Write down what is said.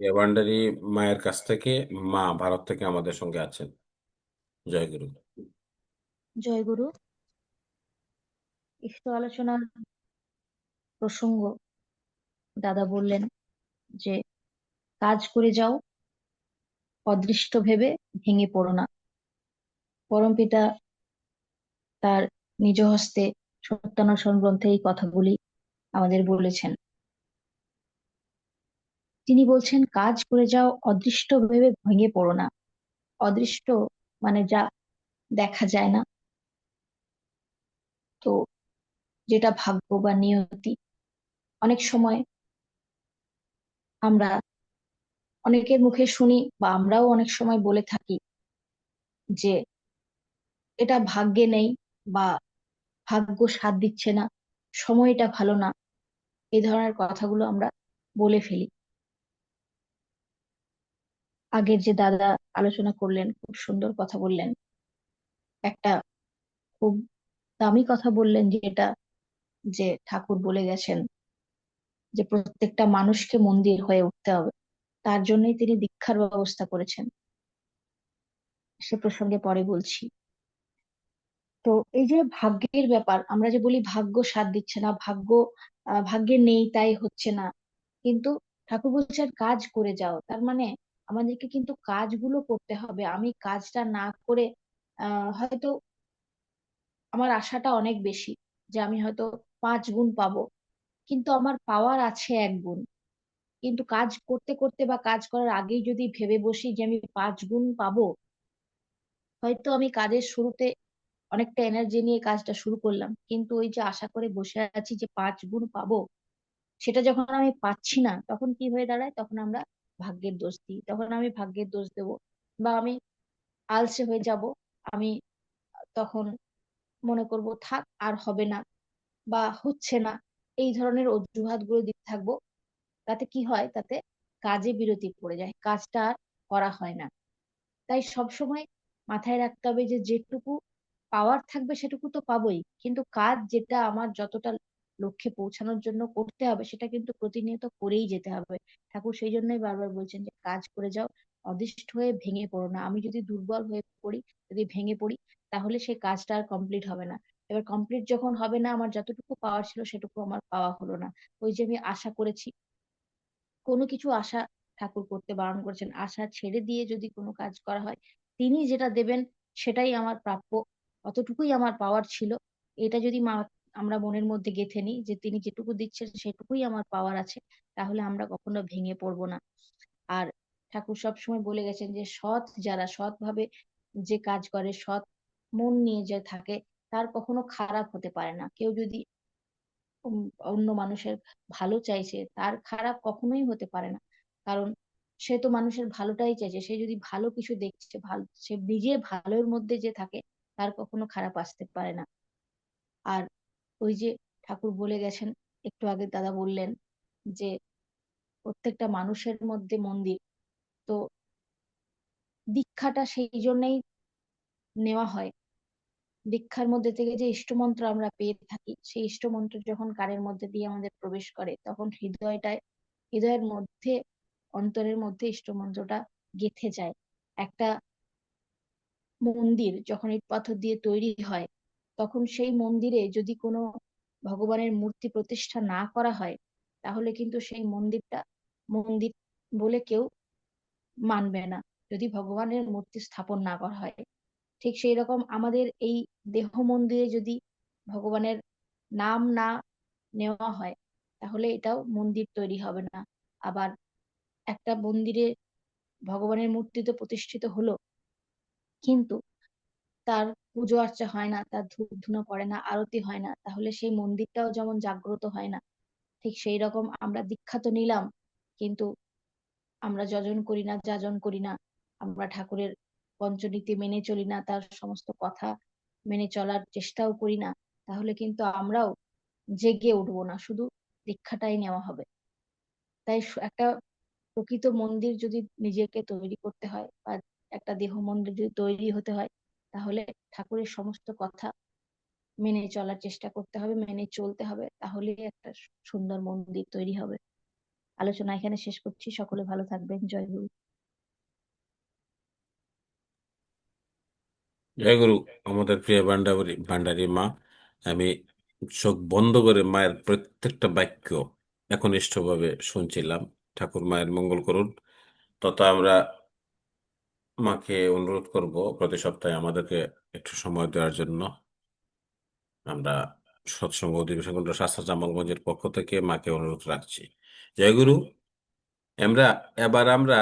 ভান্ডারী মায়ের কাছ থেকে মা ভারত থেকে আমাদের সঙ্গে আছেন। জয় গুরু। জয় গুরু। ইষ্ট আলোচনার প্রসঙ্গ দাদা বললেন যে, কাজ করে যাও, অদৃষ্ট ভেবে ভেঙে পড়ো না। পরমপিতা তার নিজ হস্তে সত্যানুসরণ গ্রন্থে এই কথাগুলি আমাদের বলেছেন। তিনি বলছেন, কাজ করে যাও, অদৃষ্ট ভেবে ভেঙে পড়ো না। অদৃষ্ট মানে যা দেখা যায় না। তো যেটা ভাগ্য বা নিয়তি। অনেক সময় আমরা অনেকের মুখে শুনি বা আমরাও অনেক সময় বলে থাকি যে, এটা ভাগ্যে নেই বা ভাগ্য সাথ দিচ্ছে না, সময়টা ভালো না। এই ধরনের কথাগুলো আমরা বলে ফেলি। আগের যে দাদা আলোচনা করলেন, খুব সুন্দর কথা বললেন। একটা খুব দামি কথা বললেন যেটা যে ঠাকুর বলে গেছেন যে প্রত্যেকটা মানুষকে মন্দির হয়ে উঠতে হবে। তার জন্যই তিনি দীক্ষার ব্যবস্থা করেছেন। সে প্রসঙ্গে পরে বলছি। তো এই যে ভাগ্যের ব্যাপার, আমরা যে বলি ভাগ্য সাথ দিচ্ছে না, ভাগ্য ভাগ্যে নেই তাই হচ্ছে না। কিন্তু ঠাকুর বলছেন কাজ করে যাও, তার মানে আমাদেরকে কিন্তু কাজগুলো করতে হবে। আমি কাজটা না করে হয়তো আমার আশাটা অনেক বেশি যে আমি হয়তো পাঁচ গুণ পাবো। কিন্তু আমার পাওয়ার আছে এক গুণ। কিন্তু কাজ করতে করতে বা কাজ করার আগেই যদি ভেবে বসি যে আমি পাঁচ গুণ পাবো, হয়তো আমি কাজের শুরুতে অনেকটা এনার্জি নিয়ে কাজটা শুরু করলাম। কিন্তু ওই যে আশা করে বসে আছি যে পাঁচ গুণ পাবো, সেটা যখন আমি পাচ্ছি না, তখন কি হয়ে দাঁড়ায়? তখন আমরা ভাগ্যের দোষ দিই, তখন আমি ভাগ্যের দোষ দেব বা আমি আলসে হয়ে যাব, আমি তখন মনে করব, থাক, আর হবে না বা হচ্ছে না। এই ধরনের অজুহাতগুলো দিতে থাকব, তাতে কি হয়? তাতে কাজে বিরতি পড়ে যায়, কাজটা আর করা হয় না। তাই সবসময় মাথায় রাখতে হবে যে, যেটুকু পাওয়ার থাকবে সেটুকু তো পাবোই, কিন্তু কাজ যেটা আমার যতটা লক্ষ্যে পৌঁছানোর জন্য করতে হবে, সেটা কিন্তু প্রতিনিয়ত করেই যেতে হবে। ঠাকুর সেই জন্যই বারবার বলছেন যে, কাজ করে যাও, অদিষ্ট হয়ে ভেঙে পড়ো না। আমি যদি দুর্বল হয়ে পড়ি, যদি ভেঙে পড়ি, তাহলে সেই কাজটা আর কমপ্লিট হবে না। এবার কমপ্লিট যখন হবে না, আমার যতটুকু পাওয়ার ছিল, সেটুকু আমার পাওয়া হলো না। ওই যে আমি আশা করেছি, কোনো কিছু আশা ঠাকুর করতে বারণ করেছেন। আশা ছেড়ে দিয়ে যদি কোনো কাজ করা হয়, তিনি যেটা দেবেন, সেটাই আমার প্রাপ্য, অতটুকুই আমার পাওয়ার ছিল। এটা যদি মা আমরা মনের মধ্যে গেঁথে নিই যে তিনি যেটুকু দিচ্ছেন সেটুকুই আমার পাওয়ার আছে, তাহলে আমরা কখনো ভেঙে পড়ব না। আর ঠাকুর সবসময় বলে গেছেন যে সৎ যারা সৎ ভাবে যে কাজ করে, সৎ মন নিয়ে যে থাকে, তার কখনো খারাপ হতে পারে না। কেউ যদি অন্য মানুষের ভালো চাইছে, তার খারাপ কখনোই হতে পারে না। কারণ সে তো মানুষের ভালোটাই চাইছে, সে যদি ভালো কিছু দেখছে, ভালো, সে নিজে ভালোর মধ্যে যে থাকে, তার কখনো খারাপ আসতে পারে না। আর ওই যে ঠাকুর বলে গেছেন, একটু আগে দাদা বললেন যে প্রত্যেকটা মানুষের মধ্যে মন্দির, তো দীক্ষাটা সেই জন্যই নেওয়া হয়। দীক্ষার মধ্যে থেকে যে ইষ্টমন্ত্র আমরা পেয়ে থাকি, সেই ইষ্টমন্ত্র যখন কানের মধ্যে দিয়ে আমাদের প্রবেশ করে, তখন হৃদয়টায়, হৃদয়ের মধ্যে, অন্তরের মধ্যে ইষ্টমন্ত্রটা গেথে যায়। একটা মন্দির যখন ইট পাথর দিয়ে তৈরি হয় তখন সেই মন্দিরে যদি কোনো ভগবানের মূর্তি প্রতিষ্ঠা না করা হয়, তাহলে কিন্তু সেই মন্দিরটা মন্দির বলে কেউ মানবে না। যদি ভগবানের মূর্তি স্থাপন না করা হয়। ঠিক সেই রকম আমাদের এই দেহ মন্দিরে যদি ভগবানের নাম না নেওয়া হয়, তাহলে এটাও মন্দির তৈরি হবে না। আবার একটা মন্দিরে ভগবানের মূর্তি তো প্রতিষ্ঠিত হলো, কিন্তু তার পুজো আর্চা হয় না, তার ধূপ ধুনো পড়ে না, আরতি হয় না, তাহলে সেই মন্দিরটাও যেমন জাগ্রত হয় না, ঠিক সেই রকম আমরা দীক্ষা তো নিলাম, কিন্তু আমরা যজন করি না, যাজন করি না, আমরা ঠাকুরের পঞ্চনীতি মেনে চলি না, তার সমস্ত কথা মেনে চলার চেষ্টাও করি না, তাহলে কিন্তু আমরাও জেগে উঠবো না, শুধু দীক্ষাটাই নেওয়া হবে। তাই একটা প্রকৃত মন্দির যদি নিজেকে তৈরি করতে হয় বা একটা দেহ মন্দির যদি তৈরি হতে হয় তাহলে ঠাকুরের সমস্ত কথা মেনে চলার চেষ্টা করতে হবে, মেনে চলতে হবে, তাহলেই একটা সুন্দর মন্দির তৈরি হবে। আলোচনা এখানে শেষ করছি, সকলে ভালো থাকবেন, জয় গুরু। জয় গুরু, আমাদের প্রিয় ভান্ডারী ভান্ডারী মা, আমি চোখ বন্ধ করে মায়ের প্রত্যেকটা বাক্য একনিষ্ঠভাবে শুনছিলাম। ঠাকুর মায়ের মঙ্গল করুন। তত আমরা মাকে অনুরোধ করব প্রতি সপ্তাহে আমাদেরকে একটু সময় দেওয়ার জন্য। আমরা সৎসঙ্গ অধিবেশন কেন্দ্র শাস্ত্র জামালগঞ্জের পক্ষ থেকে মাকে অনুরোধ রাখছি। জয় গুরু আমরা, এবার আমরা